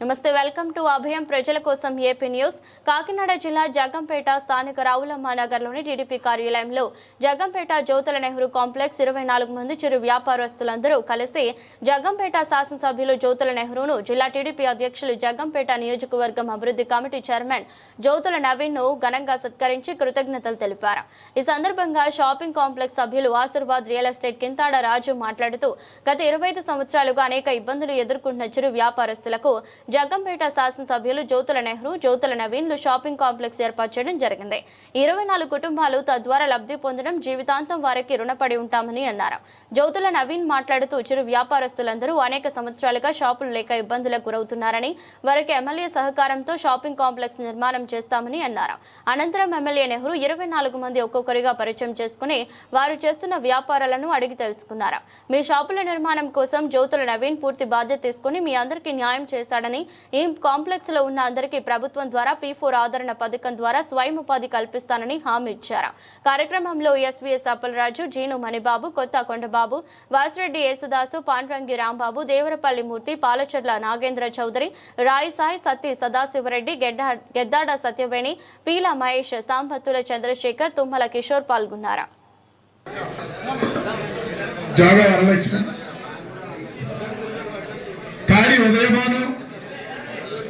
నమస్తే welcome to అభయం ప్రజల కోసం ఏపీ న్యూస్. కాకినాడ జిల్లా జగంపేట స్థానిక రావులమ్మ నగర్లోని టీడీపీ కార్యాలయంలో జగంపేట జ్యోతుల నెహ్రూ కాంప్లెక్స్ ఇరవై నాలుగు మంది చిరు వ్యాపారస్తులందరూ కలిసి జగంపేట శాసనసభ్యులు జ్యోతుల నెహ్రూను జిల్లా టీడీపీ అధ్యక్షులు జగంపేట నియోజకవర్గం అభివృద్ధి కమిటీ చైర్మన్ జ్యోతుల నవీన్ను ఘనంగా సత్కరించి కృతజ్ఞతలు తెలిపారు. ఈ సందర్భంగా షాపింగ్ కాంప్లెక్స్ సభ్యులు ఆశీర్వాద్ రియల్ ఎస్టేట్ కింతాడ రాజు మాట్లాడుతూ గత ఇరవై ఐదు సంవత్సరాలుగా అనేక ఇబ్బందులు ఎదుర్కొంటున్న చిరు వ్యాపారస్తులకు జగ్గంపేట శాసనసభ్యులు జ్యోతుల నెహ్రూ జ్యోతుల నవీన్లు షాపింగ్ కాంప్లెక్స్ ఏర్పాటు చేయడం జరిగింది. ఇరవై నాలుగు కుటుంబాలు తద్వారా లబ్ధి పొందడం జీవితాంతం వారికి రుణపడి ఉంటామని అన్నారు. జ్యోతుల నవీన్ మాట్లాడుతూ చిరు వ్యాపారస్తులందరూ అనేక సంవత్సరాలుగా షాపులు లేక ఇబ్బందులకు గురవుతున్నారని వారికి ఎమ్మెల్యే సహకారంతో షాపింగ్ కాంప్లెక్స్ నిర్మాణం చేస్తామని అన్నారు. అనంతరం ఎమ్మెల్యే నెహ్రూ ఇరవై నాలుగు మంది ఒక్కొక్కరిగా పరిచయం చేసుకుని వారు చేస్తున్న వ్యాపారాలను అడిగి తెలుసుకున్నారు. మీ షాపుల నిర్మాణం కోసం జ్యోతుల నవీన్ పూర్తి బాధ్యత తీసుకుని మీ అందరికీ న్యాయం చేశాడని ఈ కాంప్లెక్స్లో ఉన్న అందరికీ ప్రభుత్వం ద్వారా పీ ఫోర్ ఆదరణ పథకం ద్వారా స్వయం ఉపాధి కల్పిస్తానని హామీ ఇచ్చారు. కార్యక్రమంలో ఎస్వీఎస్ అప్పలరాజు జీను మణిబాబు కొత్త కొండబాబు వాసిరెడ్డి యేసుదాసు పాండ్రంగి రాంబాబు దేవరపల్లి మూర్తి పాలచర్ల నాగేంద్ర చౌదరి రాయసాయి సత్తి సదాశివరెడ్డి గెడ్డా గెద్దాడ సత్యవేణి పీల మహేష్ సాంబత్తుల చంద్రశేఖర్ తుమ్మల కిషోర్ పాల్గొన్నారు.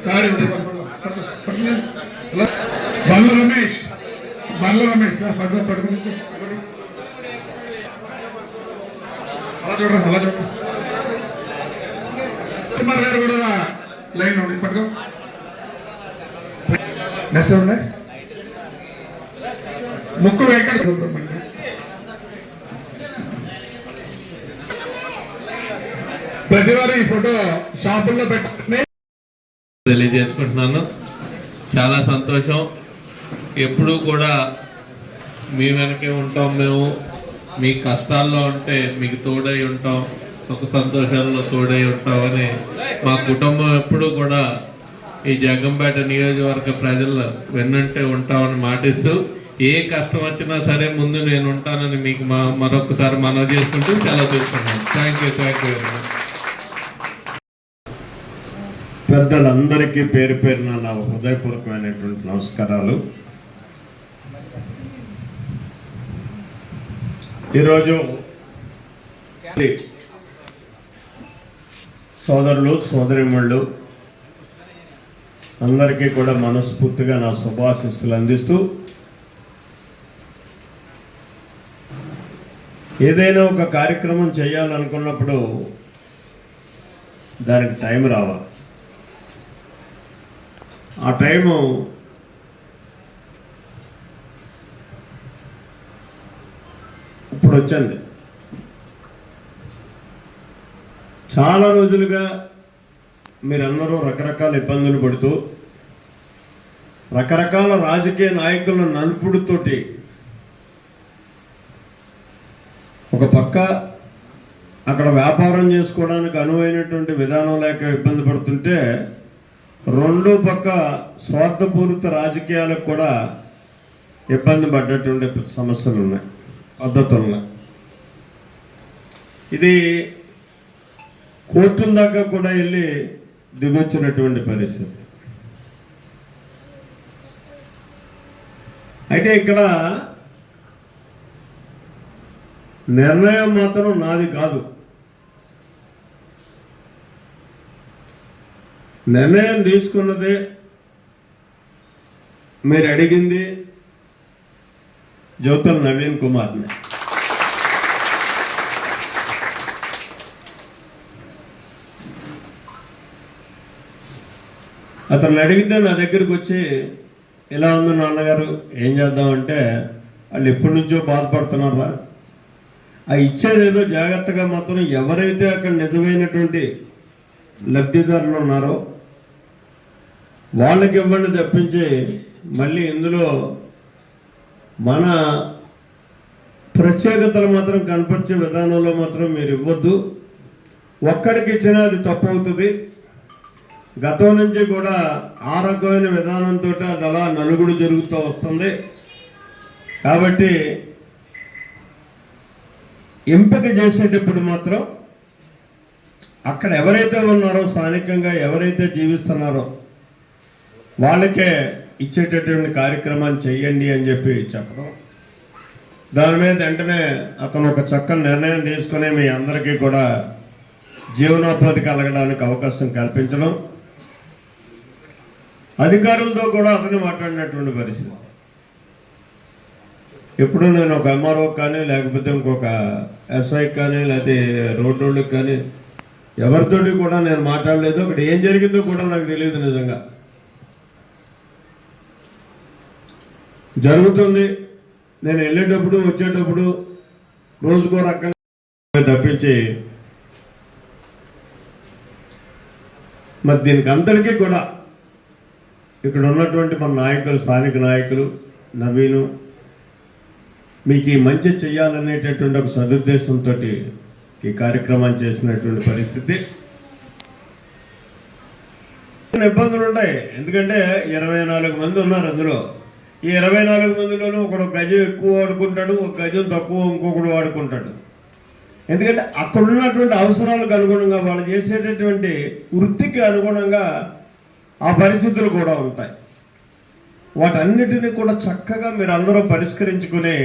కాడి బండ్ల రమేష్. బండ్ల రమేష్. రా, పట్టుకో, అలా చూడరా అలా చూడరా. కుమార్ గారు కూడా లైన్ ఉండి పట్టుకో. నెక్స్ట్ ఉన్నాయి? ముక్కు వెంకట. సుబ్రహ్మణ్యం ప్రతి వారు ఈ ఫోటో షాపుల్లో పెట్టుకుని తెలియజేసుకుంటున్నాను. చాలా సంతోషం. ఎప్పుడూ కూడా మీ వెనకే ఉంటాం మేము. మీ కష్టాల్లో ఉంటే మీకు తోడై ఉంటాం. సుఖ సంతోషాల్లో తోడై ఉంటామని మా కుటుంబం ఎప్పుడూ కూడా ఈ జగ్గంపేట నియోజకవర్గ ప్రజలు వెన్నంటే ఉంటామని మాటిస్తూ ఏ కష్టం వచ్చినా సరే ముందు నేను ఉంటానని మీకు మా మరొకసారి మనవి చేసుకుంటూ సెలవు తీసుకున్నాను thank you thank you very much పెద్దలందరికీ పేరు పేరున నా హృదయపూర్వకమైనటువంటి నమస్కారాలు. ఈరోజు సోదరులు సోదరిముళ్ళు అందరికీ కూడా మనస్ఫూర్తిగా నా శుభాశిస్సులు అందిస్తూ ఏదైనా ఒక కార్యక్రమం చేయాలనుకున్నప్పుడు దానికి టైం రావాలి. ఆ టైము ఇప్పుడు వచ్చింది చాలా రోజులుగా మీరందరూ రకరకాల ఇబ్బందులు పడుతూ రకరకాల రాజకీయ నాయకుల నలుపుడుతోటి ఒక పక్క అక్కడ వ్యాపారం చేసుకోవడానికి అనువైనటువంటి విధానం లేక ఇబ్బంది పడుతుంటే రెండు పక్క స్వార్థపూరిత రాజకీయాలకు కూడా ఇబ్బంది పడ్డటువంటి సమస్యలు ఉన్నాయి పద్ధతులు ఉన్నాయి ఇది కోర్టుల దాకా కూడా వెళ్ళి దిగొచ్చినటువంటి పరిస్థితి. అయితే ఇక్కడ నిర్ణయం మాత్రం నాది కాదు. నిర్ణయం తీసుకున్నది మీరు అడిగింది జ్యోతుల నవీన్ కుమార్ని. అతను అడిగితే నా దగ్గరికి వచ్చి ఎలా ఉంది నాన్నగారు ఏం చేద్దామంటే వాళ్ళు ఎప్పటి నుంచో బాధపడుతున్నారా ఆ ఇచ్చేదేదో జాగ్రత్తగా మాత్రం ఎవరైతే అక్కడ నిజమైనటువంటి లబ్ధిదారులు ఉన్నారో వాళ్ళకి ఇవ్వండి తప్పించి మళ్ళీ ఇందులో మన ప్రత్యేకతలు మాత్రం కనపరిచే విధానంలో మాత్రం మీరు ఇవ్వద్దు. ఒక్కడికి ఇచ్చినా అది తప్పు అవుతుంది గతం నుంచి కూడా ఆ రకమైన విధానంతో అది అలా నలుగుడు జరుగుతూ వస్తుంది. కాబట్టి ఎంపిక చేసేటప్పుడు మాత్రం అక్కడ ఎవరైతే ఉన్నారో స్థానికంగా ఎవరైతే జీవిస్తున్నారో వాళ్ళకే ఇచ్చేటటువంటి కార్యక్రమాన్ని చెయ్యండి అని చెప్పి చెప్పడం. దాని మీద వెంటనే అతను ఒక చక్కని నిర్ణయం తీసుకుని మీ అందరికీ కూడా జీవనోపాధి కలగడానికి అవకాశం కల్పించడం. అధికారులతో కూడా అతను మాట్లాడినటువంటి పరిస్థితి. ఎప్పుడు నేను ఒక ఎంఆర్ఓ కానీ లేకపోతే ఇంకొక ఎస్ఐ కానీ లేకపోతే రోడ్డు వాళ్ళకి కానీ ఎవరితోటి కూడా నేను మాట్లాడలేదు. అక్కడ ఏం జరిగిందో కూడా నాకు తెలియదు నిజంగా. జరుగుతుంది. నేను వెళ్ళేటప్పుడు వచ్చేటప్పుడు రోజుకో రకంగా తప్పించి మరి దీనికి అందరికీ కూడా ఇక్కడ ఉన్నటువంటి మన నాయకులు స్థానిక నాయకులు నవీను మీకు ఈ మంచి చేయాలనేటటువంటి ఒక సదుద్దేశంతో ఈ కార్యక్రమాన్ని చేసినటువంటి పరిస్థితి. కొన్ని ఇబ్బందులు ఉంటాయి. ఎందుకంటే ఇరవై నాలుగు మంది ఉన్నారు అందులో. ఈ ఇరవై నాలుగు మందిలోనూ ఒకడు గజం ఎక్కువ వాడుకుంటాడు ఒక గజం తక్కువ ఇంకొకడు వాడుకుంటాడు. ఎందుకంటే అక్కడ ఉన్నటువంటి అవసరాలకు అనుగుణంగా వాళ్ళు చేసేటటువంటి వృత్తికి అనుగుణంగా ఆ పరిస్థితులు కూడా ఉంటాయి. వాటన్నిటిని కూడా చక్కగా మీరు అందరూ పరిష్కరించుకుని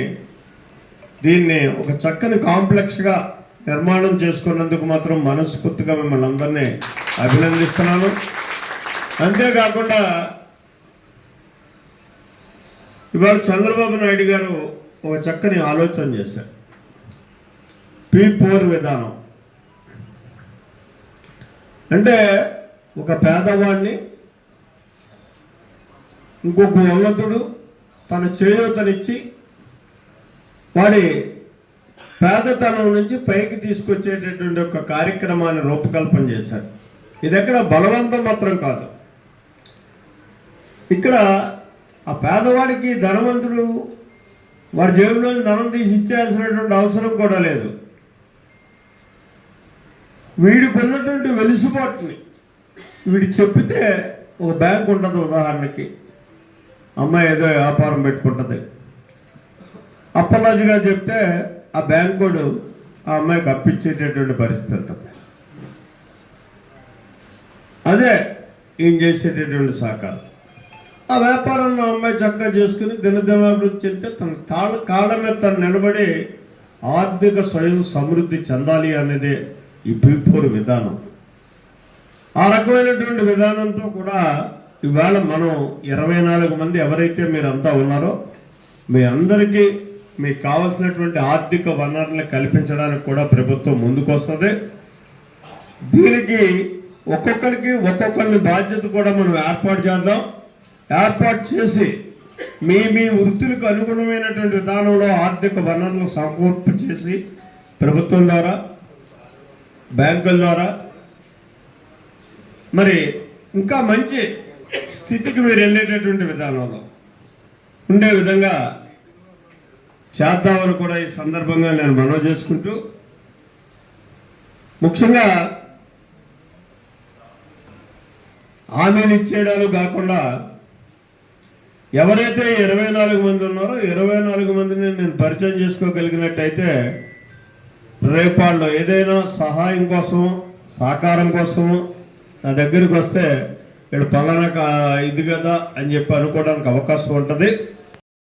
దీన్ని ఒక చక్కని కాంప్లెక్స్గా నిర్మాణం చేసుకున్నందుకు మాత్రం మనస్ఫూర్తిగా మిమ్మల్ని అందరినీ అభినందిస్తున్నాను. అంతేకాకుండా ఇవాళ చంద్రబాబు నాయుడు గారు ఒక చక్కని ఆలోచన చేశారు. పీ ఫోర్ విధానం. అంటే ఒక పేదవాడిని ఇంకొక ఉన్నతుడు తన చేయూతనిచ్చి వాడి పేదతనం నుంచి పైకి తీసుకొచ్చేటటువంటి ఒక కార్యక్రమాన్ని రూపకల్పన చేశారు. ఇది ఎక్కడ బలవంతం మాత్రం కాదు. ఇక్కడ ఆ పేదవాడికి ధనవంతుడు వారి జేబులో ధనం తీసి ఇచ్చేయాల్సినటువంటి అవసరం కూడా లేదు. వీడు ఉన్నటువంటి వెలుసుబాటుని వీడి చెప్పితే ఒక బ్యాంక్ ఉంటుంది ఉదాహరణకి. అమ్మాయి ఏదో వ్యాపారం పెట్టుకుంటుంది. అప్పలాజుగా చెప్తే ఆ బ్యాంక్ కూడా ఆ అమ్మాయికి అప్పించేటటువంటి పరిస్థితి ఉంటుంది. అదే ఈయన చేసేటటువంటి సహకారం? ఆ వ్యాపారంలో అమ్మాయి చక్కగా చేసుకుని దినదినాభివృద్ధి చెందితే తన తాళ కాళ్ళ మీద తను నిలబడి ఆర్థిక స్వయం సమృద్ధి చెందాలి అనేదే ఈ పీపూర్ విధానం. ఆ రకమైనటువంటి విధానంతో కూడా ఇవాళ మనం ఇరవై నాలుగు మంది ఎవరైతే మీరంతా ఉన్నారో మీ అందరికీ మీకు కావలసినటువంటి ఆర్థిక వనరులను కల్పించడానికి కూడా ప్రభుత్వం ముందుకొస్తుంది. దీనికి ఒక్కొక్కరికి ఒక్కొక్కరిని బాధ్యత కూడా మనం ఏర్పాటు చేద్దాం. ఏర్పాటు చేసి మీ మీ వృత్తులకు అనుగుణమైనటువంటి విధానంలో ఆర్థిక వనరులను సమకూర్పు చేసి ప్రభుత్వం ద్వారా బ్యాంకుల ద్వారా మరి ఇంకా మంచి స్థితికి మీరు వెళ్ళేటటువంటి విధానంలో ఉండే విధంగా చేద్దామని కూడా ఈ సందర్భంగా నేను మనవి చేసుకుంటూ ముఖ్యంగా హామీలు ఇచ్చేయడాలు కాకుండా ఎవరైతే ఇరవై నాలుగు మంది ఉన్నారో ఇరవై నాలుగు మందిని నేను పరిచయం చేసుకోగలిగినట్టయితే రేపాళ్ళు ఏదైనా సహాయం కోసమో సహకారం కోసమో నా దగ్గరికి వస్తే ఇక్కడ పలానా ఇది కదా అని చెప్పి అనుకోవడానికి అవకాశం ఉంటుంది.